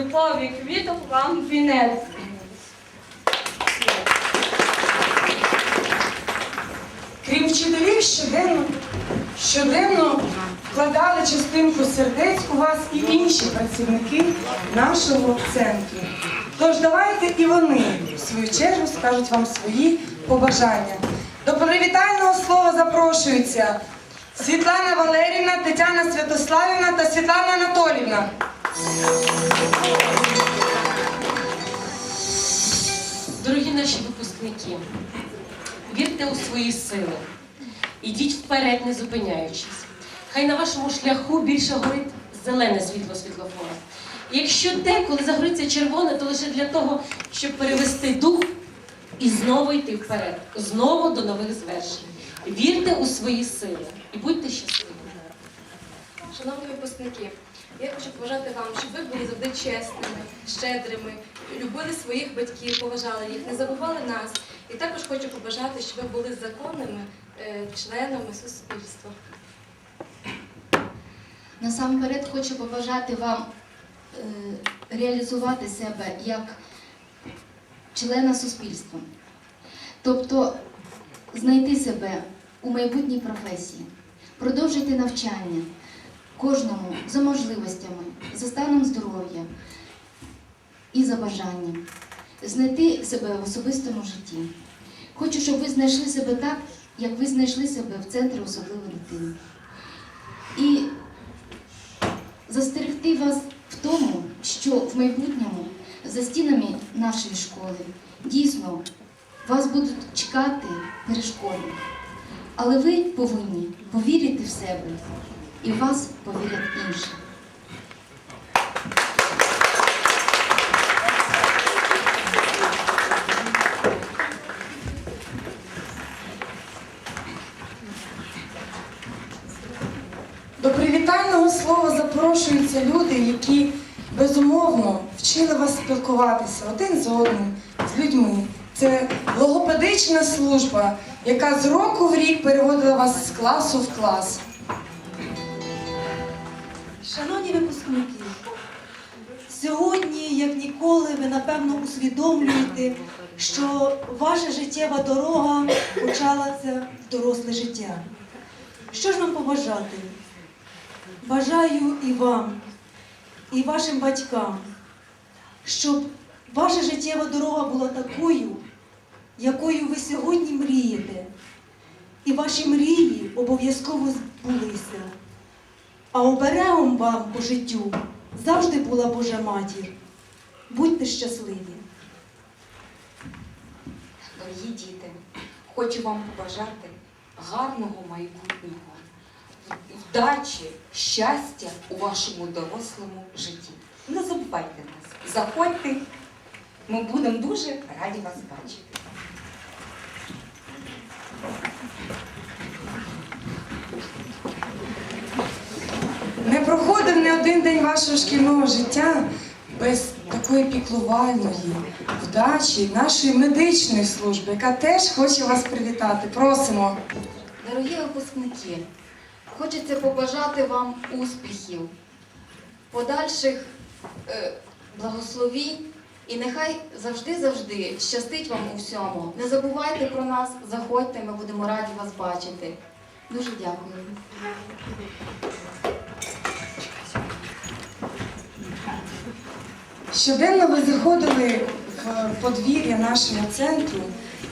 любові квіток вам вінець. Крім вчителів, щоденно, щоденно вкладали частинку сердець у вас і інші працівники нашого центру. Тож давайте і вони, в свою чергу, скажуть вам свої побажання. До привітального слова запрошуються Світлана Валерівна, Тетяна Святославівна та Світлана Анатолівна. Дорогі наші випускники, вірте у свої сили. Ідіть вперед, не зупиняючись. Хай на вашому шляху більше горить зелене світло світлофора. Якщо деколи загориться червоне, то лише для того, щоб перевести дух і знову йти вперед, знову до нових звершень. Вірте у свої сили і будьте щасливі. Шановні випускники, я хочу побажати вам, щоб ви були завжди чесними, щедрими, любили своїх батьків, поважали їх, не забували нас. І також хочу побажати, щоб ви були законними е, членами суспільства. Насамперед хочу побажати вам е, реалізувати себе як члена суспільства. Тобто знайти себе у майбутній професії, продовжити навчання кожному за можливостями, за станом здоров'я і за бажанням, знайти себе в особистому житті. Хочу, щоб ви знайшли себе так, як ви знайшли себе в центрі особливої дитини. І застерегти вас в тому, що в майбутньому за стінами нашої школи дійсно вас будуть чекати перешкоди. Але ви повинні повірити в себе і в вас повірять інші. До привітального слова запрошуються люди, які безумовно вчили вас спілкуватися один з одним, з людьми. Це логопедична служба, яка з року в рік переводила вас з класу в клас. Шановні випускники, сьогодні, як ніколи, ви напевно усвідомлюєте, що ваша життєва дорога почалася в доросле життя. Що ж вам побажати? Бажаю і вам, і вашим батькам, щоб ваша життєва дорога була такою, якою ви сьогодні мрієте, і ваші мрії обов'язково збулися. А оберегом вам по життю завжди була Божа матір. Будьте щасливі. Дорогі діти, хочу вам побажати гарного майбутнього, вдачі, щастя у вашому дорослому житті. Не забувайте нас, заходьте, ми будемо дуже раді вас бачити. Не проходив не один день вашого шкільного життя без такої піклувальної вдачі нашої медичної служби, яка теж хоче вас привітати. Просимо. Дорогі випускники, хочеться побажати вам успіхів, подальших е, благословінь і нехай завжди-завжди щастить вам у всьому. Не забувайте про нас, заходьте, ми будемо раді вас бачити. Дуже дякую. Щоденно ви заходили в подвір'я нашого центру,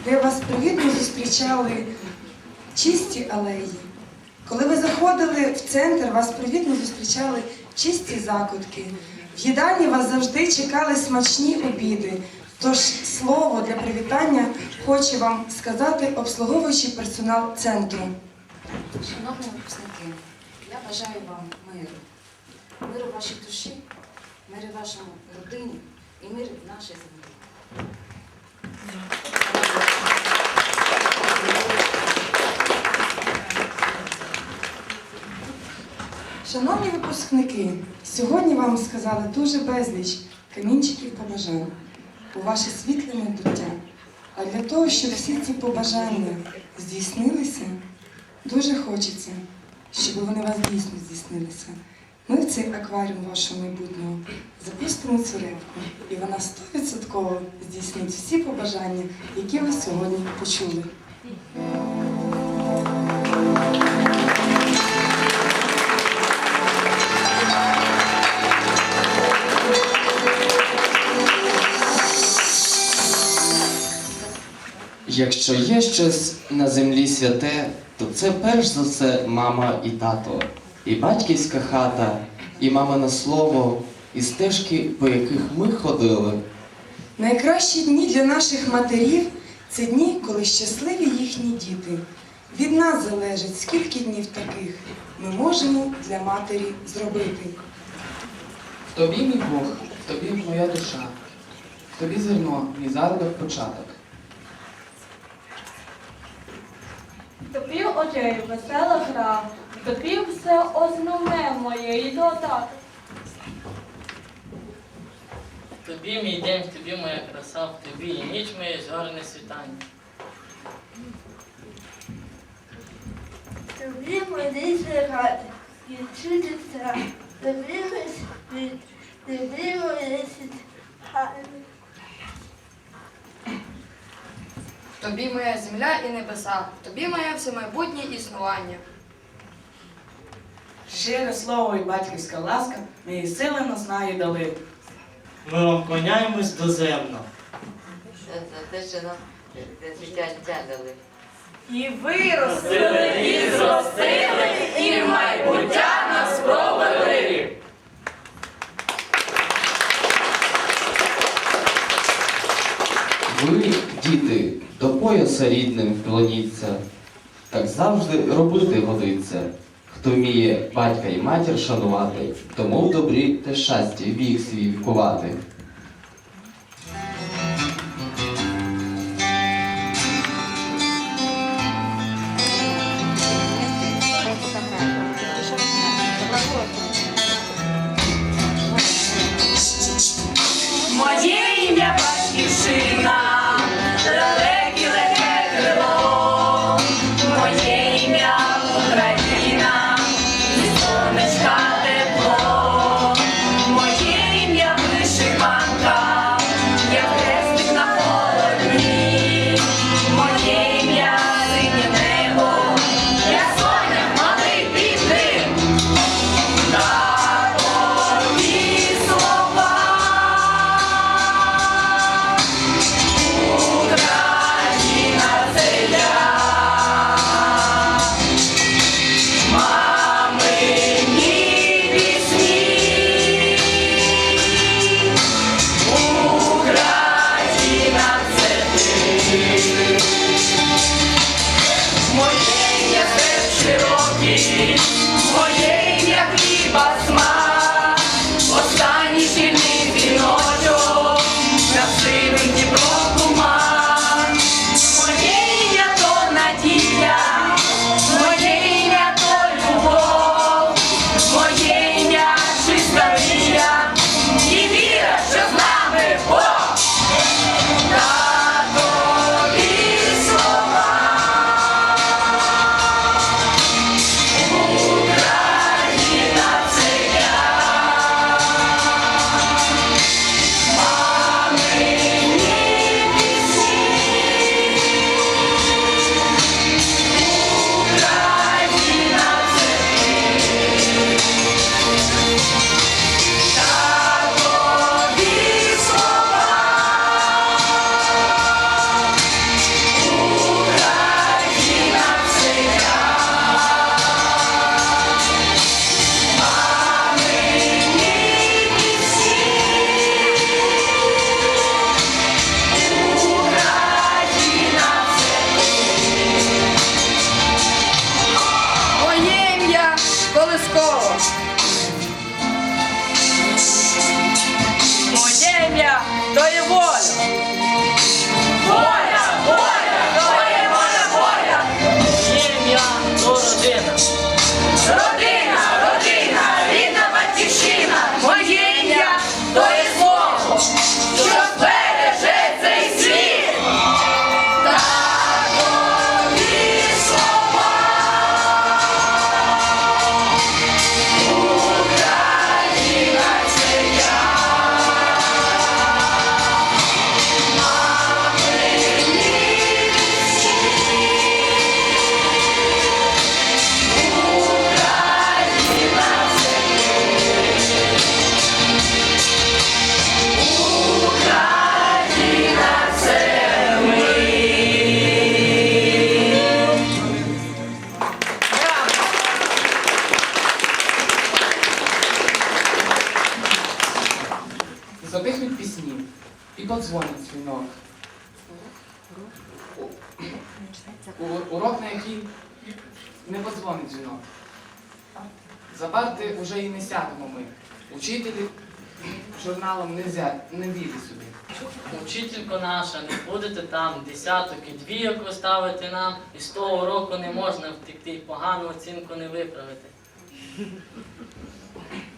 де вас привітно зустрічали чисті алеї. Коли ви заходили в центр, вас привітно зустрічали чисті закутки. В їдальні вас завжди чекали смачні обіди. Тож слово для привітання хоче вам сказати обслуговуючий персонал центру. Шановні випускники, я бажаю вам миру. Миру вашій душі, миру в вашому родині і миру в нашій землі. Шановні випускники, сьогодні вам сказали дуже безліч камінчиків побажань у ваше світле майбуття. А для того, щоб всі ці побажання здійснилися, дуже хочеться, щоб вони вас дійсно здійснилися. Ми в цей акваріум вашого майбутнього запустимо цю рибку, і вона стовідсотково здійснить всі побажання, які ви сьогодні почули. Якщо є щось на землі святе, то це перш за все мама і тато, і батьківська хата, і мамине слово, і стежки, по яких ми ходили. Найкращі дні для наших матерів це дні, коли щасливі їхні діти. Від нас залежить, скільки днів таких ми можемо для матері зробити. В тобі мій Бог, в тобі моя душа, в тобі зерно, мій зародок початок. Тобі очей весела гра, тобі все основне моє і додаток. Тобі мій день, в тобі моя краса, в тобі і ніч моє зорне світання. Тобі мені зіграти, і вчитися, тобі мій світ, тобі моє світання. Тобі моя земля і небеса, тобі моє всемайбутнє існування. Щире слово і батьківська ласка мої сили на знаю дали. Ми вам клоняємось доземно. За те, що нам життя життя дали. І виросли. І зростили, і в майбуття нас провели. Ви, діти, до пояса рідним вклоніться. Так завжди робити годиться. Хто вміє батька і матір шанувати, тому в добрі те щастя вік свій вкувати. Журналом не, зя... не війде сюди. Учителько наша, не будете там десяток і двійок ставити нам, і з того уроку не можна втекти, погану оцінку не виправити.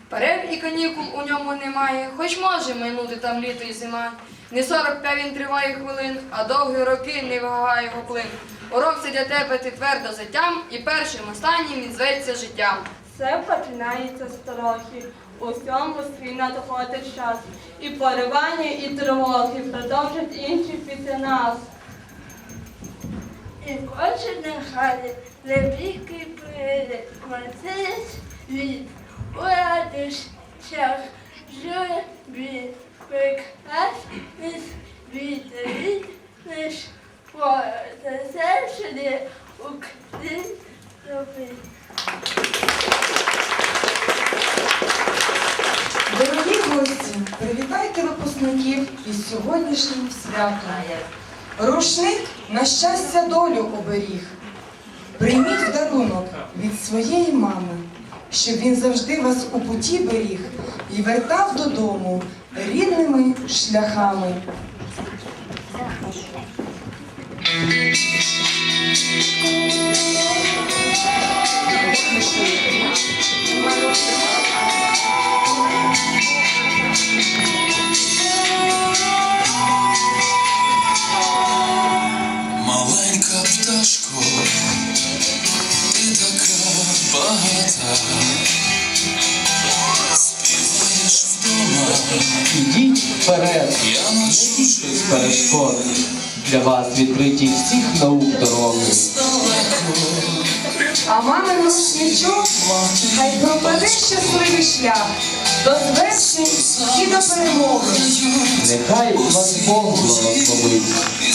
Перерв і канікул у ньому немає, хоч може минути там літо і зима. Не 45 він триває хвилин, а довгі роки не вагає його плин. Урок це для тебе ти твердо затям, і першим останнім він зветься життям. Все починається з трохи. У всьому свій надходить час. І поривання, і тривоги продовжать інші після нас. І кожен нехай навіки прийде Мацець від у радощах жує від прекрасний світ наш позасершений Український. Дорогі гості, привітайте випускників із сьогоднішнім святом. Рушник на щастя долю оберіг. Прийміть в дарунок від своєї мами, щоб він завжди вас у путі беріг і вертав додому рідними шляхами. Маленька пташко, ти така багата, співаєш вдома, Ідіть вперед, я на чужих перешкод. Для вас відкриті всіх наук дороги. А мамин рушничок хай пропаде щасливий шлях до звершень і до перемоги. Нехай вас Бог благословить,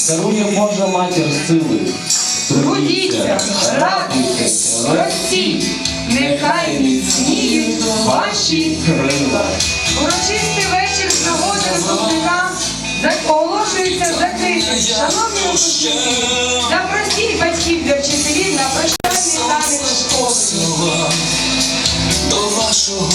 дарує Божа матір сили. Трудіться, радуйтесь, ростіть, нехай міцніють ваші крила. Урочистий вечір з нагоди випускникам за- оголошується закритим. Шановні випускники, запросіть батьків для вчителів на прощальний танець школи. до вашого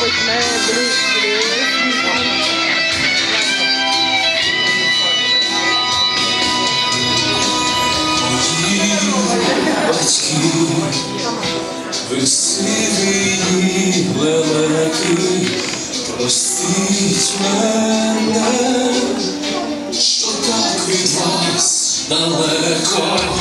батьки ви сиві лелеки, простіть мене, що так від вас далеко.